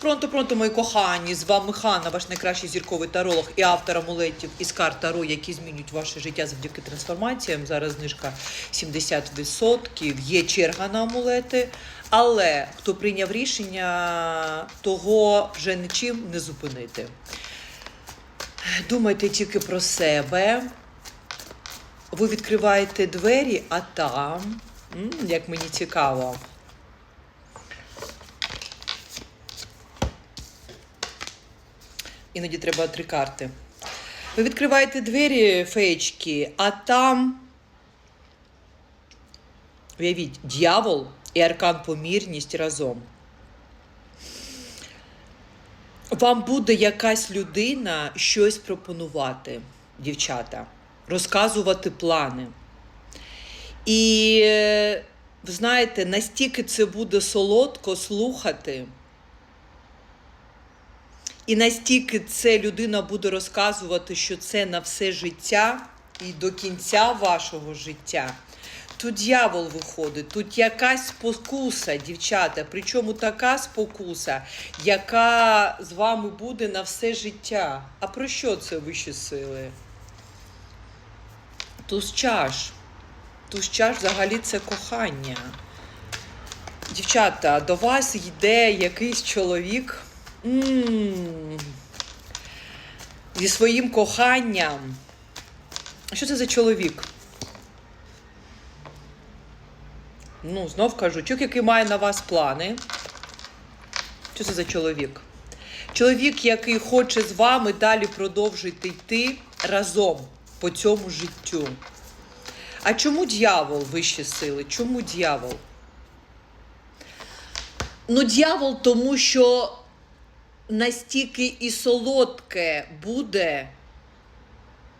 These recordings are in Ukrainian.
Пронто, пронто, мої кохані, з вами Ханна, ваш найкращий зірковий таролог і автор амулетів із карт Таро, які змінюють ваше життя завдяки трансформаціям. Зараз знижка 70%, є черга на амулети. Але хто прийняв рішення, того вже нічим не зупинити. Думайте тільки про себе. Ви відкриваєте двері, а там, як мені цікаво, Іноді треба три карти. Ви відкриваєте двері феєчки, а там. Уявіть, дьявол і аркан помірність разом. Вам буде якась людина щось пропонувати, дівчата, розказувати плани. І е, ви знаєте, настільки це буде солодко слухати. І настільки це людина буде розказувати, що це на все життя і до кінця вашого життя. Тут дьявол виходить, тут якась спокуса, дівчата. Причому така спокуса, яка з вами буде на все життя. А про що це вищі сили? Туз чаш. Туз чаш взагалі це кохання. Дівчата, до вас йде якийсь чоловік. М, Зі своїм коханням. Що це за чоловік? Ну, знов кажу, чоловік, який має на вас плани. Що це за чоловік? Чоловік, який хоче з вами далі продовжити йти разом по цьому життю. А чому дьявол вищі сили? Чому дьявол? Ну, дьявол, тому що настільки і солодке буде,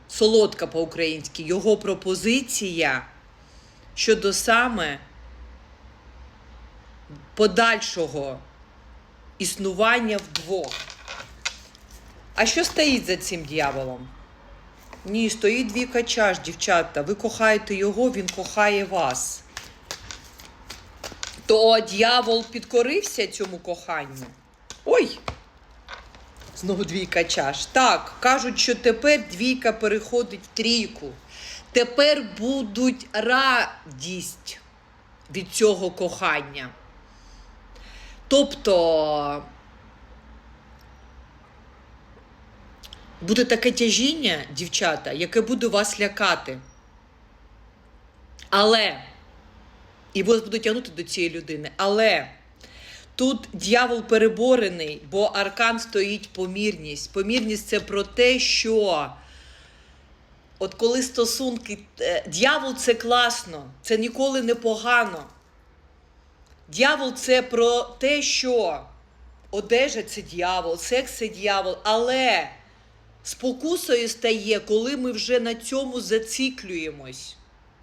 солодка по-українськи, його пропозиція щодо саме подальшого існування вдвох. А що стоїть за цим дьяволом? Ні, стоїть дві качаш, дівчата. Ви кохаєте його, він кохає вас. То дьявол підкорився цьому коханню. Ой! Знову двійка чаш. Так, кажуть, що тепер двійка переходить в трійку. Тепер будуть радість від цього кохання. Тобто буде таке тяжіння, дівчата, яке буде вас лякати. Але, і вас буде тягнути до цієї людини. Але тут дьявол переборений, бо аркан стоїть помірність. Помірність це про те, що. От коли стосунки, е, дьявол це класно, це ніколи не погано. Дьявол це про те, що одежа це дьявол, секс це дьявол, але спокусою стає, коли ми вже на цьому зациклюємось.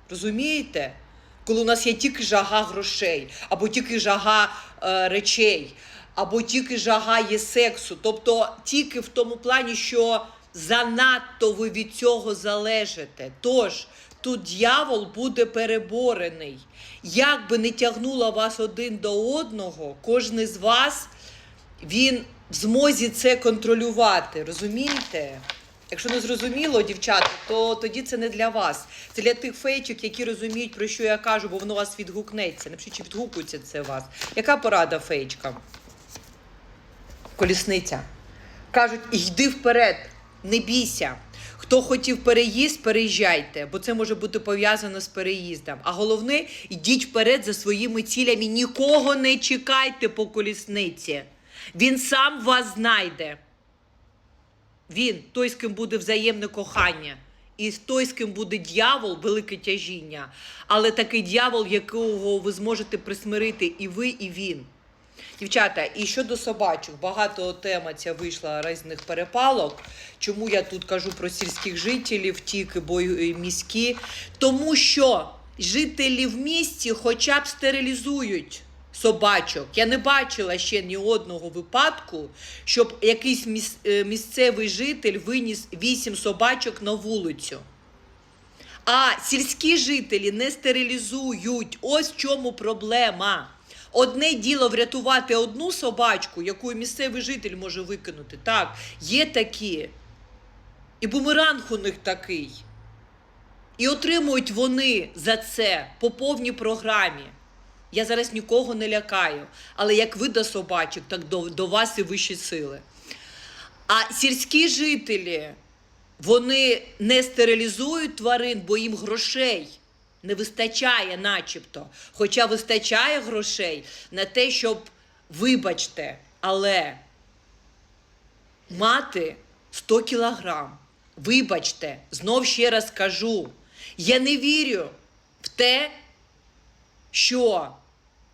Розумієте? Коли у нас є тільки жага грошей, або тільки жага е, речей, або тільки жага є сексу. Тобто тільки в тому плані, що занадто ви від цього залежите. Тож тут дьявол буде переборений. Як би не тягнуло вас один до одного, кожен з вас він в змозі це контролювати. Розумієте? Якщо не зрозуміло, дівчата, то тоді це не для вас. Це для тих фейчок, які розуміють, про що я кажу, бо воно вас відгукнеться. Напишіть, чи відгукується це вас. Яка порада фейчкам? Колісниця. Кажуть, йди вперед, не бійся. Хто хотів переїзд, переїжджайте, бо це може бути пов'язано з переїздом. А головне, йдіть вперед за своїми цілями. Нікого не чекайте по колісниці. Він сам вас знайде. Він той, з ким буде взаємне кохання, і той, з ким буде дьявол, велике тяжіння. Але такий дьявол, якого ви зможете присмирити і ви, і він. Дівчата, і щодо собачок, багато тема ця вийшла різних перепалок. Чому я тут кажу про сільських жителів, тільки бо міські? Тому що жителі в місті хоча б стерилізують собачок. Я не бачила ще ні одного випадку, щоб якийсь е, місцевий житель виніс вісім собачок на вулицю. А сільські жителі не стерилізують. Ось в чому проблема. Одне діло врятувати одну собачку, яку місцевий житель може викинути. Так, є такі. І бумеранг у них такий. І отримують вони за це по повній програмі. Я зараз нікого не лякаю, але як ви до собачок, так до, до вас і вищі сили. А сільські жителі, вони не стерилізують тварин, бо їм грошей не вистачає, начебто. Хоча вистачає грошей на те, щоб, вибачте, але мати 100 кілограм. Вибачте, знов ще раз кажу, я не вірю в те, що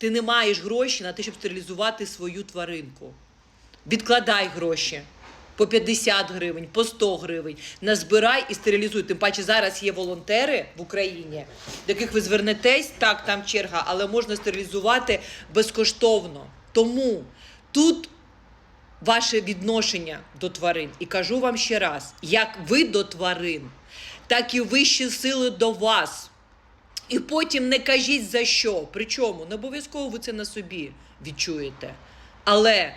ти не маєш гроші на те, щоб стерилізувати свою тваринку. Відкладай гроші по 50 гривень, по 100 гривень, назбирай і стерилізуй. Тим паче зараз є волонтери в Україні, до яких ви звернетесь, так, там черга, але можна стерилізувати безкоштовно. Тому тут ваше відношення до тварин. І кажу вам ще раз: як ви до тварин, так і вищі сили до вас. І потім не кажіть за що. Причому не обов'язково ви це на собі відчуєте. Але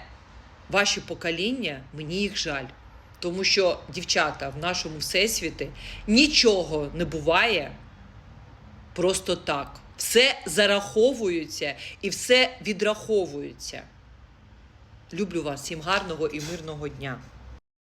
ваші покоління, мені їх жаль. Тому що, дівчата, в нашому всесвіті нічого не буває просто так. Все зараховується і все відраховується. Люблю вас, всім гарного і мирного дня.